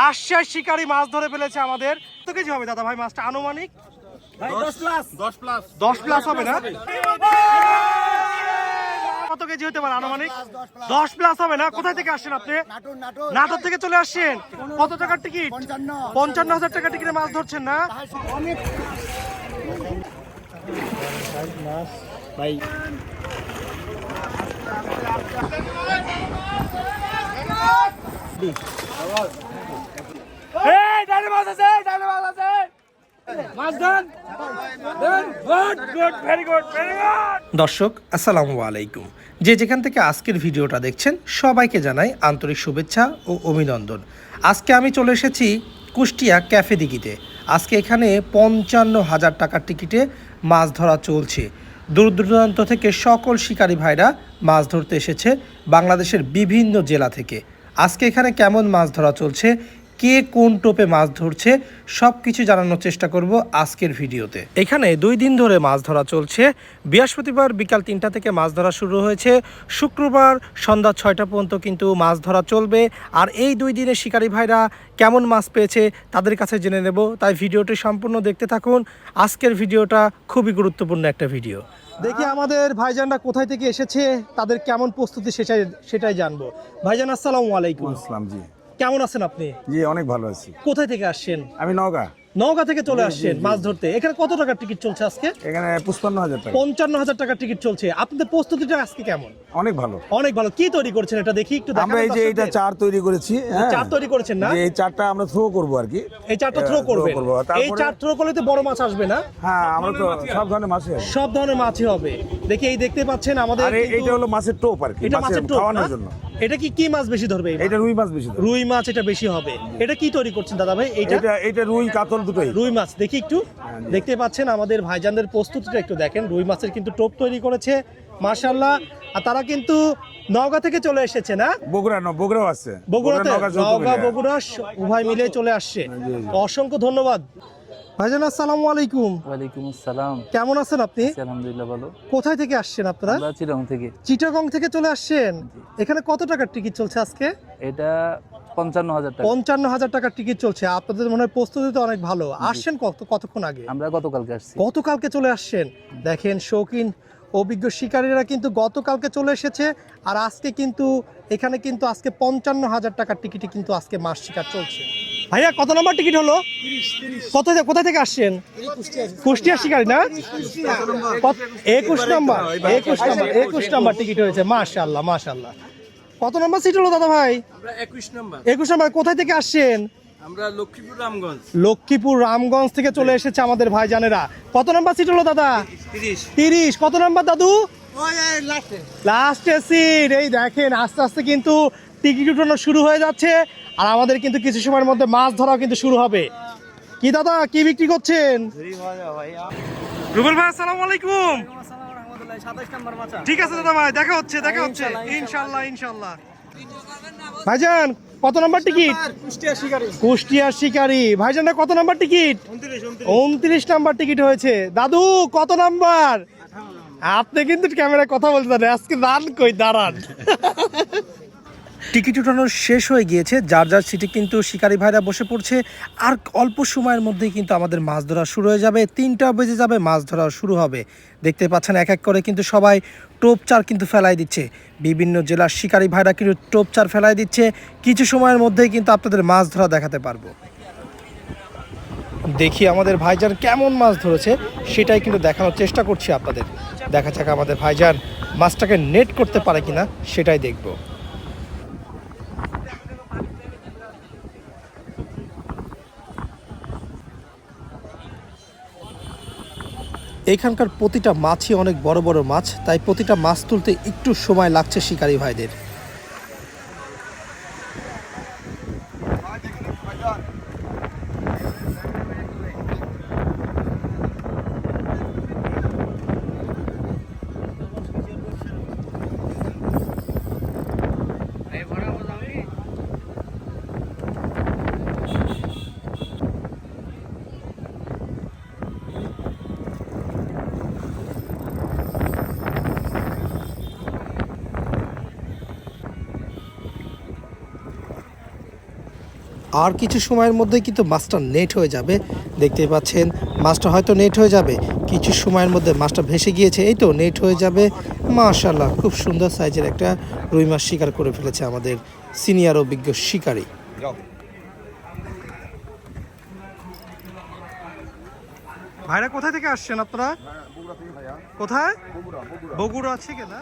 রাজশাহী শিকারী মাছ ধরে ফেলেছে আমাদের। কত কেজি হবে দাদা ভাই মাছটা আনুমানিক? দশ প্লাস হবে না? কত কেজি হতে পারে আনুমানিক? দশ প্লাস হবে না? কোথায় থেকে আসছেন আপনি? নাটোর থেকে চলে আসছেন? কত টাকার টিকিট? পঞ্চান্ন। হাজার টাকা টিকিটে মাছ ধরছেন না? দর্শক, আসসালামু আলাইকুম। যে যেখান থেকে আজকের ভিডিওটা দেখছেন, সবাইকে জানাই আন্তরিক শুভেচ্ছা ও অভিনন্দন। আজকে আমি চলে এসেছি কুষ্টিয়া ক্যাফে দিঘিতে। আজকে এখানে পঞ্চান্ন হাজার টাকার টিকিটে মাছ ধরা চলছে। দূর দূরান্ত থেকে সকল শিকারী ভাইরা মাছ ধরতে এসেছে বাংলাদেশের বিভিন্ন জেলা থেকে। আজকে এখানে কেমন মাছ ধরা চলছে কে কোন টোপে মাছ ধরছে সব কিছু জানানোর চেষ্টা করব আজকের ভিডিওতে। এখানে দুই দিন ধরে মাছ ধরা চলছে। বৃহস্পতিবার বিকাল তিনটা থেকে মাছ ধরা শুরু হয়েছে। শুক্রবার সন্ধ্যা ছয়টা পর্যন্ত কিন্তু মাছ ধরা চলবে। আর এই দুই দিনে শিকারী ভাইরা কেমন মাছ পেয়েছে, তাদের কাছে জেনে নেব। তাই ভিডিওটি সম্পূর্ণ দেখতে থাকুন। আজকের ভিডিওটা খুবই গুরুত্বপূর্ণ একটা ভিডিও। দেখি আমাদের ভাইজানরা কোথায় থেকে এসেছে, তাদের কেমন প্রস্তুতি সেটাই সেটাই জানব। ভাইজান, আসসালামু আলাইকুম। আসসালাম, জি। কেমন আছেন আপনি? জি অনেক ভালো আছি। কোথায় থেকে আসছেন? আমি নওগাঁ। নওগাঁ থেকে চলে আসছেন মাছ ধরতে। এখানে কত টাকার টিকিট চলছে আজকে? এখানে পুষ্পান্ন হাজার টাকা। পঞ্চান্ন হাজার টাকার টিকিট চলছে। আপনাদের প্রস্তুতিটা আজকে কেমন? অনেক ভালো। অনেক ভালো। কি তৈরি করছেন এটা দেখি? একটু আমরা এই যে এইটা চার তৈরি করেছি হ্যাঁ। চার তৈরি করেছেন না? এই চারটা আমরা থ্রো করব আর কি। এই চারটা থ্রো করব। এই চার থ্রো করলে তো বড় মাছ আসবে না? হ্যাঁ আমরা তো সব ধরনের মাছই আছে সব ধরনের মাছই হবে। দেখি এই দেখতে পাচ্ছেন আমাদের আর এইটা হলো মাছের টোপ আর কি এটা মাছের টোপ খাওয়ানোর জন্য। এটা কি কি মাছ বেশি ধরবে এটা রুই মাছ বেশি রুই মাছ এটা বেশি হবে। এটা কি তৈরি করছেন দাদা ভাই? এটা? এটা রুই কাতল দুটোই। রুই মাছ। দেখি একটু। হ্যাঁ, দেখতে পাচ্ছেন আমাদের ভাইজানদের প্রস্তুতিটা একটু দেখেন। রুই মাছের কিন্তু টোপ তৈরি করেছে মাশাল্লাহ আর তারা কিন্তু নওগাঁ থেকে চলে এসেছে না? বগুড়া ন বগুড়াও আছে। বগুড়াতে? নওগাঁ। বগুড়া উভয় মিলে চলে আসছে। জি। অসংখ্য ধন্যবাদ। ভাইজান আসসালামু আলাইকুম। ওয়ালাইকুম আসসালাম। কেমন আছেন আপনি? আলহামদুলিল্লাহ ভালো। কোথায় থেকে আসছেন আপনারা? আমরা চিরং থেকে। চিটাগং থেকে চলে আসছেন? এখানে কত টাকার টিকিট চলছে আজকে? এটা পঞ্চান্ন হাজার টাকা। পঞ্চান্ন হাজার টাকার টিকিট চলছে। আপনাদের মনে হয় প্রস্তুতি তো অনেক ভালো। আসছেন কত কতক্ষণ আগে? আমরা গতকালকে আসছি। গতকালকে চলে আসছেন। দেখেন শৌখিন অভিজ্ঞ শিকারীরা কিন্তু গতকালকে চলে এসেছে আর আজকে কিন্তু এখানে কিন্তু আজকে পঞ্চান্ন হাজার টাকার টিকিটে কিন্তু আজকে মাছ শিকার চলছে। ভাইয়া কত নম্বর টিকিট হলো? কত কোথা থেকে আসছেন? কুষ্টিয়া শিকারী না? একুশ নম্বর একুশ নম্বর একুশ নম্বর টিকিট হয়েছে মাশাল্লাহ মাশাল্লাহ কত নম্বর সিট হলো দাদা ভাই? একুশ নম্বর। একুশ নম্বর কোথায় থেকে আসছেন? আমরা লক্ষ্মীপুর রামগঞ্জ। লক্ষ্মীপুর রামগঞ্জ থেকে চলে এসেছে আমাদের ভাইজানেরা। কত নম্বর সিট হলো দাদা? তিরিশ। কত নাম্বার দাদু? লাস্টে সিট এই দেখেন আস্তে আস্তে কিন্তু টিকিট উঠানো শুরু হয়ে যাচ্ছে। আর আমাদের কিন্তু কিছু সময়ের মধ্যে মাছ ধরাও কিন্তু শুরু হবে। কি দাদা কি বিক্রি করছেন? রুবেল ভাই আসসালামু আলাইকুম। ঠিক আছে দাদা ভাই দেখা হচ্ছে দেখা হচ্ছে। ইনশাল্লাহ ইনশাল্লাহ। ভাইজান কত নম্বর টিকিট? কুষ্টিয়ার শিকারি। ভাইজানটা কত নাম্বার টিকিট? উনত্রিশ নাম্বার টিকিট হয়েছে। দাদু কত নাম্বার? আপনি কিন্তু ক্যামেরায় কথা বলতে পারেন। আজকে দাঁড়ান কই? দাঁড়ান। টিকিট উঠানোর শেষ হয়ে গিয়েছে। যার যার সিটে কিন্তু শিকারী ভাইরা বসে পড়ছে। আর অল্প সময়ের মধ্যেই কিন্তু আমাদের মাছ ধরা শুরু হয়ে যাবে। তিনটা বেজে যাবে, মাছ ধরা শুরু হবে। দেখতে পাচ্ছেন এক এক করে কিন্তু সবাই টোপ চার কিন্তু ফেলাই দিচ্ছে। বিভিন্ন জেলার শিকারী ভাইরা কিন্তু টোপ চার ফেলাই দিচ্ছে। কিছু সময়ের মধ্যেই কিন্তু আপনাদের মাছ ধরা দেখাতে পারব। দেখি আমাদের ভাইজান কেমন মাছ ধরেছে। সেটাই কিন্তু দেখানোর চেষ্টা করছি আপনাদের। দেখা যাক আমাদের ভাইজান মাছটাকে নেট করতে পারে কিনা, সেটাই দেখব। এখানকার প্রতিটা মাছই অনেক বড় বড় মাছ, তাই প্রতিটা মাছ তুলতে একটু সময় লাগছে শিকারী ভাইদের। আর কিছু সময়ের মধ্যে কিন্তু মাছটা নেট হয়ে যাবে। দেখতেই পাচ্ছেন মাছটা হয়তো নেট হয়ে যাবে। কিছু সময়ের মধ্যে মাছটা ভেসে গিয়েছে এই তো নেট হয়ে যাবে। মাশাল্লাহ খুব সুন্দর সাইজের একটা রুই মাছ শিকার করে ফেলেছে আমাদের সিনিয়র অভিজ্ঞ শিকারী। ভাইরা কোথায় থেকে আসছেন আপনারা? কোথায়? বগুড়া আছে কিনা?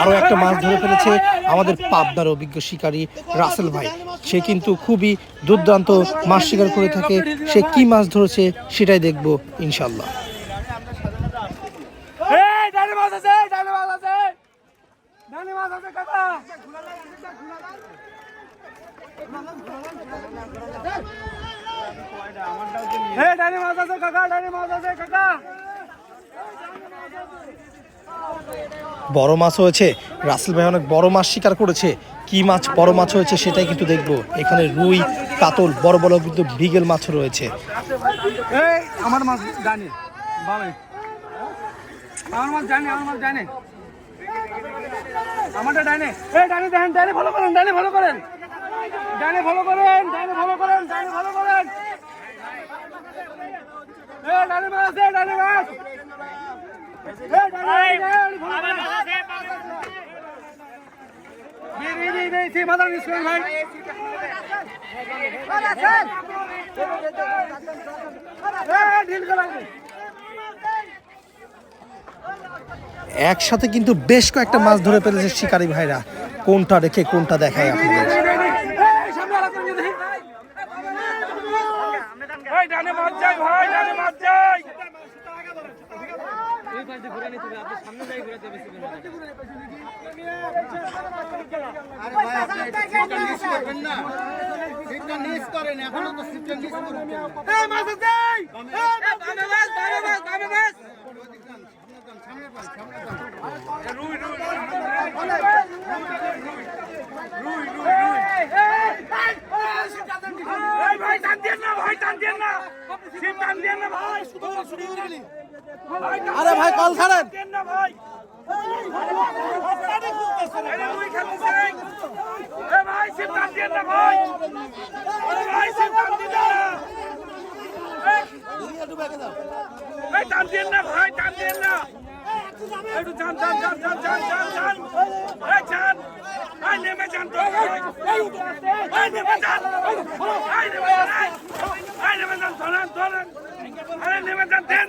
আরও একটা মাছ ধরে ফেলেছে আমাদের পাবনার অভিজ্ঞ শিকারী রাসেল ভাই। সে কিন্তু খুবই দুর্দান্ত মাছ শিকার করে থাকে। সে কি মাছ ধরেছে সেটাই দেখব ইনশাল্লাহ বড় মাছ হয়েছে। রাসেল ভাই অনেক বড় মাছ শিকার করেছে। কি মাছ বড় মাছ হয়েছে সেটাই কিন্তু দেখব। এখানে রুই, কাতল, বড় বড় কিন্তু বিগেল মাছ রয়েছে। একসাথে কিন্তু বেশ কয়েকটা মাছ ধরে ফেলেছে শিকারী ভাইরা কোনটা রেখে কোনটা দেখায় আপনাদের সামনে আলাদা করে দেখি। ডানে মাছ ভাই, ডানে মাছ যাই। এই, মাছ আছে। এই, ডানে মাছ, ডানে মাছ, ডানে মাছ। রুই, রুই, রুই, রুই, রুই, রুই। এই ভাই টান দিয়েন না ভাই টান দিয়েন না শিব টান দিয়েন না ভাই আরে ভাই কল ছাড়েন না ভাই আরে রুই খাচ্ছে এ ভাই টান দিয়েন না ভাই আরে ভাই শিব টান দিয়েন না এই টান দিয়েন না ভাই টান দিয়েন না একটু যান যান যান যান যান যান যান এই যান এই নেমে যান তো এই নেমে যান এই নেমে যান এই নেমে যান ধরেন ধরেন আরে নেমে যান দেন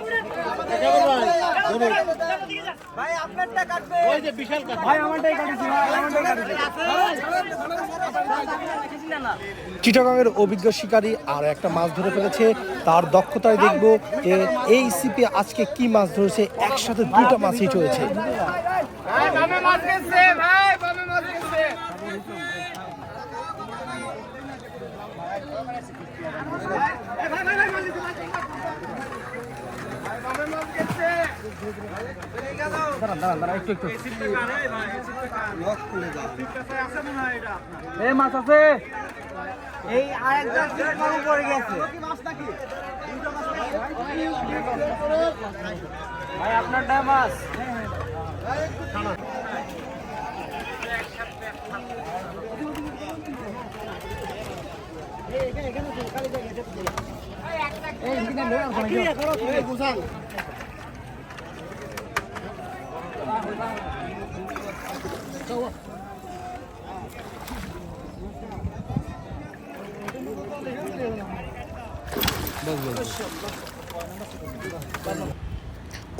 চিটাগাংয়ের অভিজ্ঞ শিকারী আর একটা মাছ ধরে ফেলেছে। তার দক্ষতায় দেখব যে এই সিপে আজকে কি মাছ ধরেছে, একসাথে দুটো মাছ হিট হয়েছে। এই মাছ আছে এই সিস্টেম পড়ে গেছে ভাই আপনারটা মাছ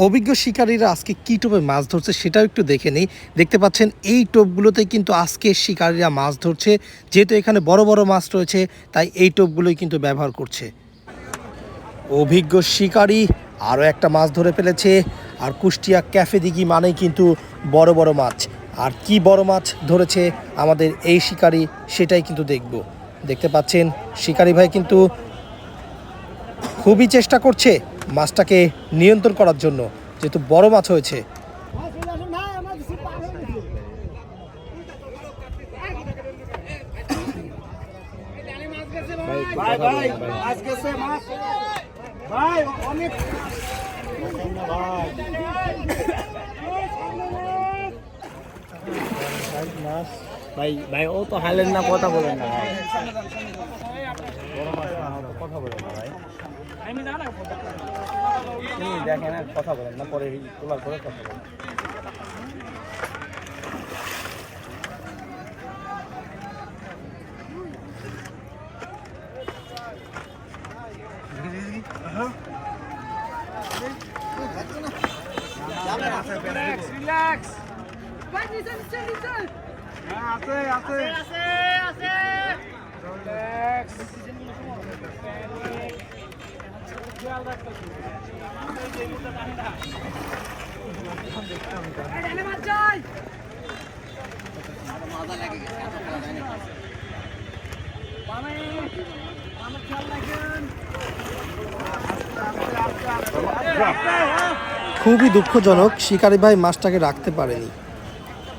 অভিজ্ঞ শিকারীরা আজকে কী টোপে মাছ ধরছে সেটাও একটু দেখে নিই। দেখতে পাচ্ছেন এই টোপগুলোতে কিন্তু আজকে শিকারীরা মাছ ধরছে। যেহেতু এখানে বড় বড় মাছ রয়েছে, তাই এই টোপগুলোই কিন্তু ব্যবহার করছে। অভিজ্ঞ শিকারী আরও একটা মাছ ধরে ফেলেছে। আর কুষ্টিয়া ক্যাফে দিঘি মানেই কিন্তু বড় বড় মাছ। আর কি বড় মাছ ধরেছে আমাদের এই শিকারি সেটাই কিন্তু দেখব। দেখতে পাচ্ছেন, শিকারি ভাই কিন্তু খুবই চেষ্টা করছে মাছটাকে নিয়ন্ত্রণ করার জন্য, যেহেতু বড় মাছ হয়েছে। ভাই ভাই মাছ গেছে মাছ। ভাই, অনেক ভাই ভাই ও তো হালেন না কথা বলেন না ভাই। দেখেন কথা বলেন না পরে তোলার পরে কথা বলেন। খুবই দুঃখজনক শিকারি ভাই মাছটাকে রাখতে পারেনি।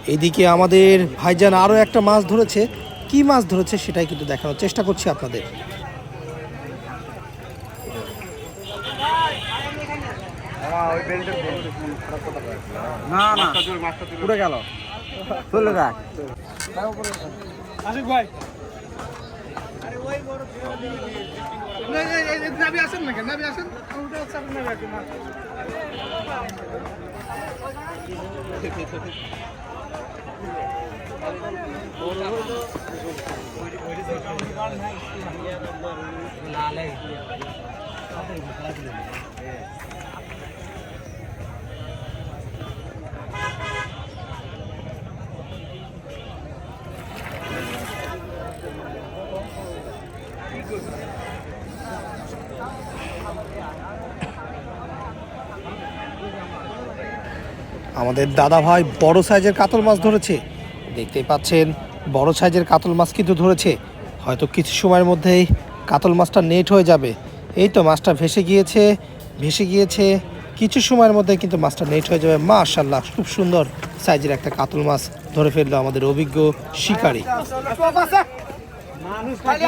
এদিকে আমাদের ভাইজান আরও একটা মাছ ধরেছে। কি মাছ ধরেছে সেটাই কিন্তু দেখানোর চেষ্টা করছি আপনাদের। না না। উঠে গেল। চলে যাক আশিক ভাই। লাল আমাদের দাদা ভাই বড় সাইজের কাতল মাছ ধরেছে। দেখতেই পাচ্ছেন, বড় সাইজের কাতল মাছ কিন্তু ধরেছে। হয়তো কিছু সময়ের মধ্যেই কাতল মাছটা নেট হয়ে যাবে। এই তো মাছটা ভেসে গিয়েছে ভেসে গিয়েছে। কিছু সময়ের মধ্যে কিন্তু মাছটা নেট হয়ে যাবে। মাশাল্লাহ খুব সুন্দর সাইজের একটা কাতল মাছ ধরে ফেলল আমাদের অভিজ্ঞ শিকারী। মানুষ খালি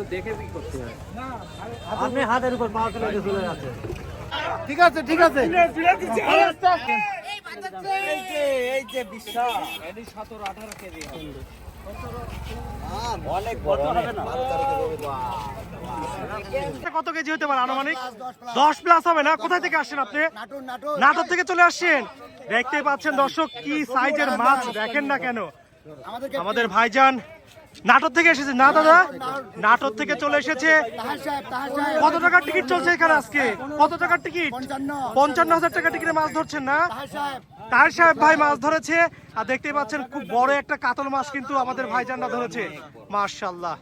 হাতের উপর পা তুলে দিয়ে আপনি হাতের উপর পা তুলে দিয়ে চলে যাচ্ছে। ঠিক আছে ঠিক আছে। এই যে এই যে বিশ্বাস। অনেক বড় হবে না? কত কেজি হতে পারে আনুমানিক? দশ প্লাস হবে। না? কোথায় থেকে আসছেন আপনি? নাটোর থেকে চলে আসছেন। দেখতে পাচ্ছেন দর্শক কি সাইজের মাছ দেখেন না কেন? আমাদের ভাইজান নাটোর থেকে এসেছে। না দাদা? নাটোর থেকে চলে এসেছে। কত টাকার টিকিট চলছে এখানে আজকে? কত টাকার টিকিট? পঞ্চান্ন। হাজার টাকা টিকিটে মাছ ধরছেন না? তার সাহেব। ভাই মাছ ধরেছে। আর দেখতে পাচ্ছেন খুব বড় একটা কাতল মাছ কিন্তু আমাদের ভাই ভাইজানরা ধরেছে। মার্শাল্লাহ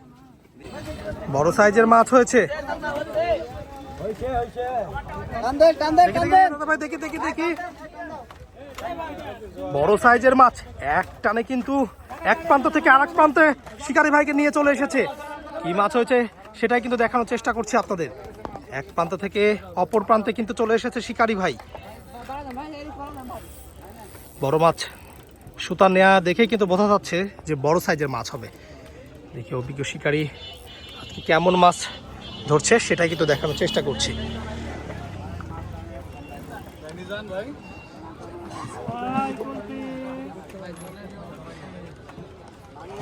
বড় সাইজের মাছ হয়েছে। দেখি দেখি দেখি। বড় সাইজের মাছ, এক টানে কিন্তু এক প্রান্ত থেকে আরেক প্রান্তে শিকারি ভাইকে নিয়ে চলে এসেছে। কি মাছ হয়েছে সেটাই কিন্তু দেখানোর চেষ্টা করছি আপনাদের। এক প্রান্ত থেকে অপর প্রান্তে কিন্তু চলে এসেছে শিকারি ভাই। বড় মাছ সুতা নেয়া দেখেই কিন্তু বোঝা যাচ্ছে যে বড় সাইজের মাছ হবে। দেখি অভিজ্ঞ শিকারী আজকে কেমন মাছ ধরছে সেটাই কিন্তু দেখানোর চেষ্টা করছি।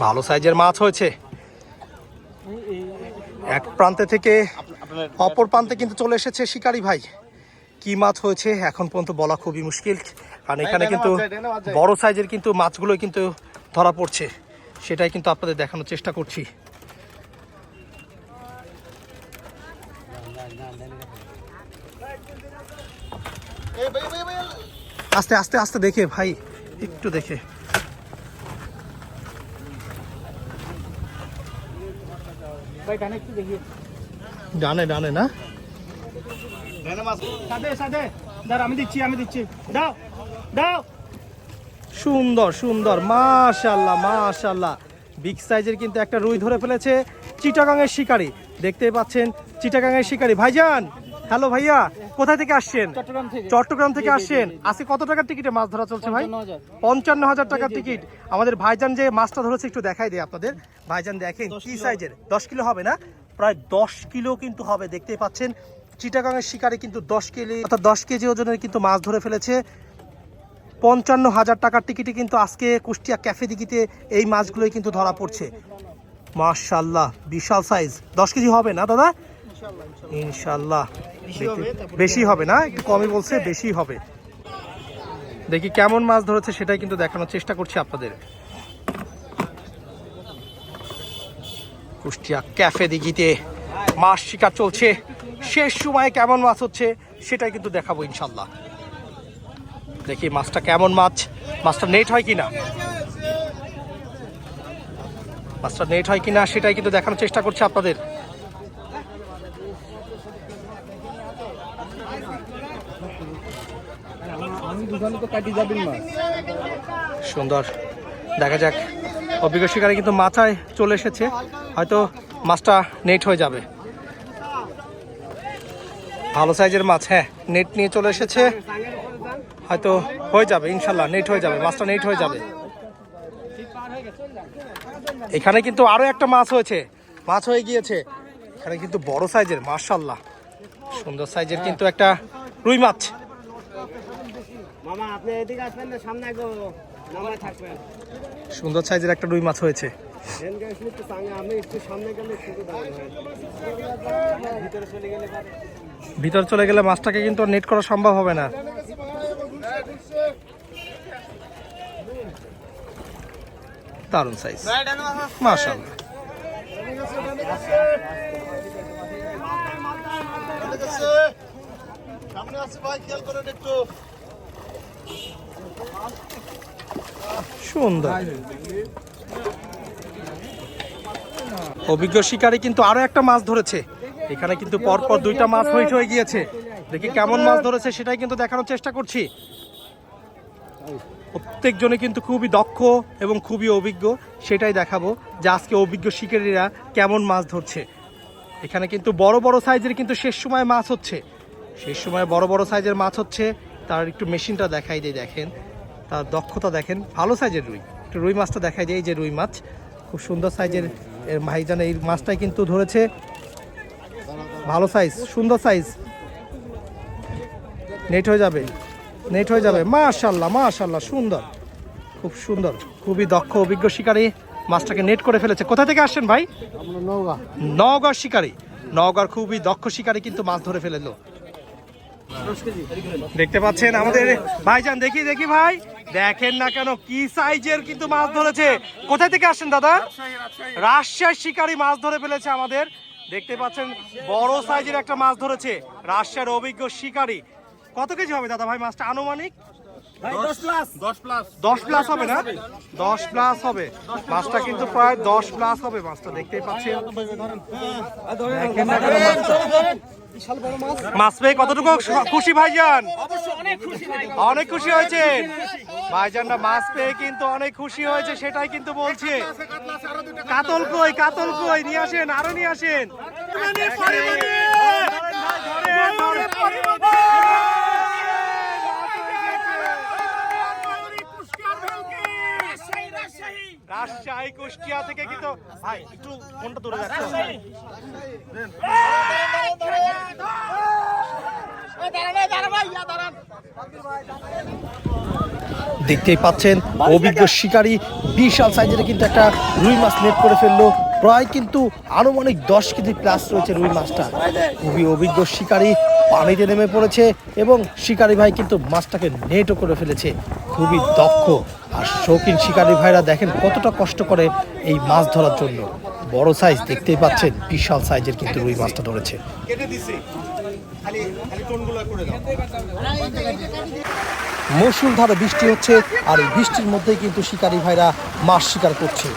ভালো সাইজের মাছ হয়েছে। এক প্রান্তে থেকে অপর প্রান্তে কিন্তু চলে এসেছে শিকারি ভাই। কি মাছ হয়েছে এখন পর্যন্ত বলা খুবই মুশকিল। কারণ এখানে কিন্তু বড় সাইজের কিন্তু মাছগুলো কিন্তু ধরা পড়ছে। সেটাই কিন্তু আপনাদের দেখানোর চেষ্টা করছি। আস্তে আস্তে আস্তে দেখে ভাই একটু দেখে। ডানে ডানে না? আমি দিচ্ছি আমি দিচ্ছি। দাও দাও। সুন্দর সুন্দর। মাশাল্লাহ মাশাল্লাহ বিগ সাইজের কিন্তু একটা রুই ধরে ফেলেছে চিটাগাংয়ের শিকারি। দেখতেই পাচ্ছেন চিটাগাংয়ের শিকারি। ভাইজান হ্যালো ভাইয়া। কোথা থেকে আসছেন? চট্টগ্রাম থেকে। আসছেন? আজকে কত টাকার টিকিটে মাছ ধরা চলছে ভাই? পঞ্চান্ন হাজার। টাকার টিকিট আমাদের ভাইজান যে মাছটা ধরেছে একটু দেখাই দিই আপনাদের। ভাইজান দেখেন কি সাইজের দশ কিলো হবে না? প্রায় দশ কিলো কিন্তু হবে দেখতেই পাচ্ছেন। চিটাগাংয়ের শিকারে কিন্তু দশ কেজি অর্থাৎ দশ কেজি ওজনের কিন্তু মাছ ধরে ফেলেছে। পঞ্চান্ন হাজার টাকার টিকিটে কিন্তু আজকে কুষ্টিয়া ক্যাফে দিঘিতে এই মাছগুলোই কিন্তু ধরা পড়ছে। মার্শাল্লাহ বিশাল সাইজ দশ কেজি হবে না দাদা? ইনশাল্লাহ বেশি হবে না একটু কমই বলছে বেশি হবে। দেখি কেমন মাছ ধরেছে সেটাই কিন্তু দেখানোর চেষ্টা করছি আপনাদের। কুষ্টিয়া ক্যাফে দিঘিতে মাছ শিকার চলছে। শেষ সময়ে কেমন মাছ হচ্ছে সেটাই কিন্তু দেখাবো ইনশাল্লাহ। দেখি মাছটা কেমন মাছ মাছটা নেট হয় কিনা? মাছটা নেট হয় কিনা সেটাই কিন্তু দেখানোর চেষ্টা করছে আপনাদের আমি দুখানে তো কাটি যাবেন মাছ সুন্দর। দেখা যাক। অভিজ্ঞ শিকারে কিন্তু মাথায় চলে এসেছে। হয়তো মাছটা নেট হয়ে যাবে। ভালো সাইজের মাছ হ্যাঁ নেট নিয়ে চলে এসেছে। হয়তো হয়ে যাবে ইনশাল্লাহ নেট হয়ে যাবে, মাছটা নেট হয়ে যাবে। এখানে কিন্তু আরও একটা মাছ হয়েছে। মাছ হয়ে গিয়েছে। এখানে কিন্তু বড় সাইজের মার্শাল্লাহ সুন্দর সাইজের কিন্তু একটা রুই মাছ। মামা আপনি এদিকে আসবেন না সামনে থাকবেন। সুন্দর সাইজের একটা রুই মাছ হয়েছে। ভিতরে চলে গেলে মাছটাকে কিন্তু নেট করা সম্ভব হবে না। দারুণ সাইজ মাশাআল্লাহ সুন্দর। অভিজ্ঞ শিকারী কিন্তু আরও একটা মাছ ধরেছে। এখানে কিন্তু পরপর দুইটা মাছ হয়ে হয়ে গিয়েছে। দেখি কেমন মাছ ধরেছে সেটাই কিন্তু দেখানোর চেষ্টা করছি। প্রত্যেকজনে কিন্তু খুবই দক্ষ এবং খুবই অভিজ্ঞ, সেটাই দেখাবো যে আজকে অভিজ্ঞ শিকারীরা কেমন মাছ ধরছে। এখানে কিন্তু বড় বড় সাইজের কিন্তু শেষ সময় মাছ হচ্ছে। শেষ সময় বড় বড় সাইজের মাছ হচ্ছে। তার একটু মেশিনটা দেখাই দিয়ে দেখেন। তার দক্ষতা দেখেন। ভালো সাইজের রুই। একটু রুই মাছটা দেখাই দিয়ে এই যে রুই মাছ। খুব সুন্দর সাইজের এর ভাইজান এই মাছটাই কিন্তু ধরেছে। ভালো সাইজ সুন্দর সাইজ নেট হয়ে যাবে। নেট হয়ে যাবে। মাশাল্লাহ মাশাল্লাহ, সুন্দর। খুব সুন্দর। খুবই দক্ষ, অভিজ্ঞ শিকারী। মাছটাকে নেট করে ফেলেছে। কোথা থেকে আসছেন ভাই? নওগাঁর শিকারী। নওগাঁর খুবই দক্ষ শিকারি কিন্তু মাছ ধরে ফেলেলো। দেখতে পাচ্ছেন আমাদের ভাইজান দেখি দেখি ভাই। দেখেন না কেন কি সাইজের কিন্তু মাছ ধরেছে। কোথায় থেকে আসছেন দাদা? রাজশাহীর শিকারী মাছ ধরে ফেলেছে আমাদের। দেখতে পাচ্ছেন বড় সাইজের একটা মাছ ধরেছে। রাজশাহীর অভিজ্ঞ শিকারী। কত কেজি হবে দাদা ভাই মাছটা? আনুমানিক? দশ প্লাস হবে না? দশ প্লাস হবে। মাছটা কিন্তু প্রায় দশ প্লাস হবে মাছটা দেখতেই পাচ্ছেন। মাছ। পেয়ে কতটুকু খুশি ভাইজান? অনেক খুশি হয়েছে। ভাইজানরা মাছ পেয়ে কিন্তু অনেক খুশি হয়েছে সেটাই কিন্তু বলছে। কাতল কই কাতল কই? নিয়ে আসেন আরও নিয়ে আসেন ধরেন, ধরেন, ধরেন। রাজশাহী কুষ্টিয়া থেকে কিন্তু ভাই একটু ফোনটা দূরে যাচ্ছে দেখতেই পাচ্ছেন অভিজ্ঞ শিকারী বিশাল সাইজের কিন্তু একটা রুই মাছ নেট করে ফেলল। প্রায় কিন্তু আনুমানিক দশ কেজি প্লাস রয়েছে রুই মাছটা। খুবই অভিজ্ঞ শিকারী পানিতে নেমে পড়েছে এবং শিকারী ভাই কিন্তু মাছটাকে নেটও করে ফেলেছে। খুবই দক্ষ আর শৌখিন শিকারী ভাইরা দেখেন কতটা কষ্ট করে এই মাছ ধরার জন্য। বড় সাইজ দেখতেই পাচ্ছেন, বিশাল সাইজের কিন্তু রুই মাছটা ধরেছে। মুসুলধারে বৃষ্টি হচ্ছে আর এই বৃষ্টির মধ্যেই কিন্তু শিকারী ভাইরা মাছ শিকার করছে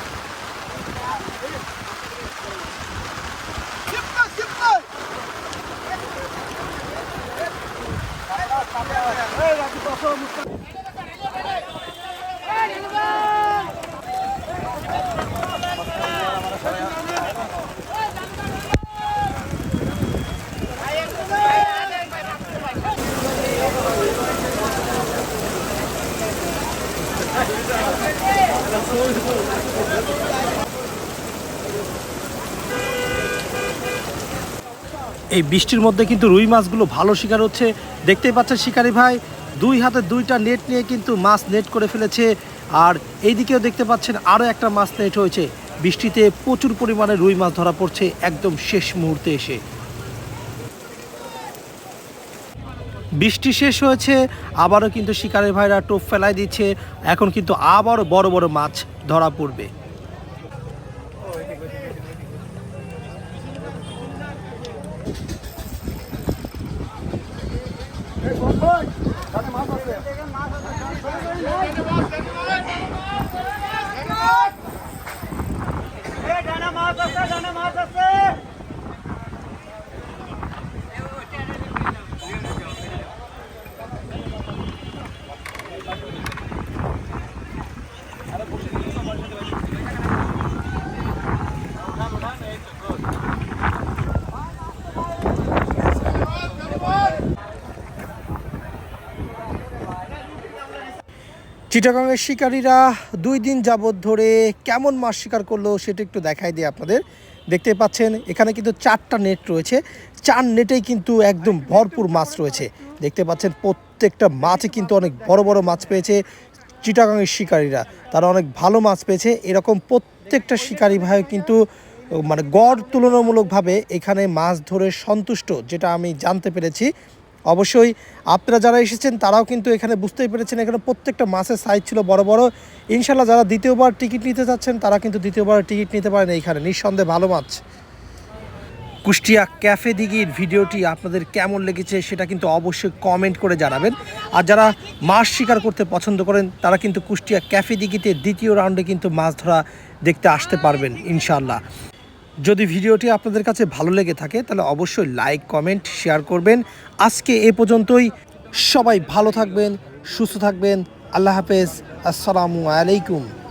এই বৃষ্টির মধ্যে কিন্তু রুই মাছগুলো ভালো শিকার হচ্ছে। দেখতেই পাচ্ছেন শিকারি ভাই, দুই হাতে দুইটা নেট নিয়ে কিন্তু মাছ নেট করে ফেলেছে। আর এইদিকেও দেখতে পাচ্ছেন আরও একটা মাছ নেট হয়েছে। বৃষ্টিতে প্রচুর পরিমাণে রুই মাছ ধরা পড়ছে একদম শেষ মুহূর্তে এসে। বৃষ্টি শেষ হয়েছে, আবারও কিন্তু শিকারের ভাইরা টোপ ফেলাই দিচ্ছে। এখন কিন্তু আবারও বড় বড় মাছ ধরা পড়বে। ডানা মাছ আছে ডানা মাছ আছে চিটাগাংয়ের শিকারীরা দুই দিন যাবৎ ধরে কেমন মাছ শিকার করল সেটা একটু দেখাই দিই আপনাদের। দেখতে পাচ্ছেন, এখানে কিন্তু চারটা নেট রয়েছে। চার নেটেই কিন্তু একদম ভরপুর মাছ রয়েছে। দেখতে পাচ্ছেন, প্রত্যেকটা মাছে কিন্তু অনেক বড় বড় মাছ পেয়েছে চিটাগাংয়ের শিকারীরা। তারা অনেক ভালো মাছ পেয়েছে। এরকম প্রত্যেকটা শিকারী ভাই কিন্তু মানে গড় তুলনামূলকভাবে এখানে মাছ ধরে সন্তুষ্ট, যেটা আমি জানতে পেরেছি। অবশ্যই আপনারা যারা এসেছেন, তারাও কিন্তু এখানে বুঝতেই পেরেছেন, এখানে প্রত্যেকটা মাছের সাইজ ছিল বড় বড়। ইনশাল্লাহ যারা দ্বিতীয়বার টিকিট নিতে যাচ্ছেন, তারা কিন্তু দ্বিতীয়বার টিকিট নিতে পারেন এইখানে। নিঃসন্দেহে ভালো মাছ। কুষ্টিয়া ক্যাফে দিঘির ভিডিওটি আপনাদের কেমন লেগেছে সেটা কিন্তু অবশ্যই কমেন্ট করে জানাবেন। আর যারা মাছ শিকার করতে পছন্দ করেন, তারা কিন্তু কুষ্টিয়া ক্যাফে দিঘিতে দ্বিতীয় রাউন্ডে কিন্তু মাছ ধরা দেখতে আসতে পারবেন ইনশাল্লাহ যদি ভিডিওটি আপনাদের কাছে ভালো লেগে থাকে, তাহলে অবশ্যই লাইক, কমেন্ট, শেয়ার করবেন। আজকে এ পর্যন্তই। সবাই ভালো থাকবেন, সুস্থ থাকবেন। আল্লাহ হাফেজ। আসসালামু আলাইকুম।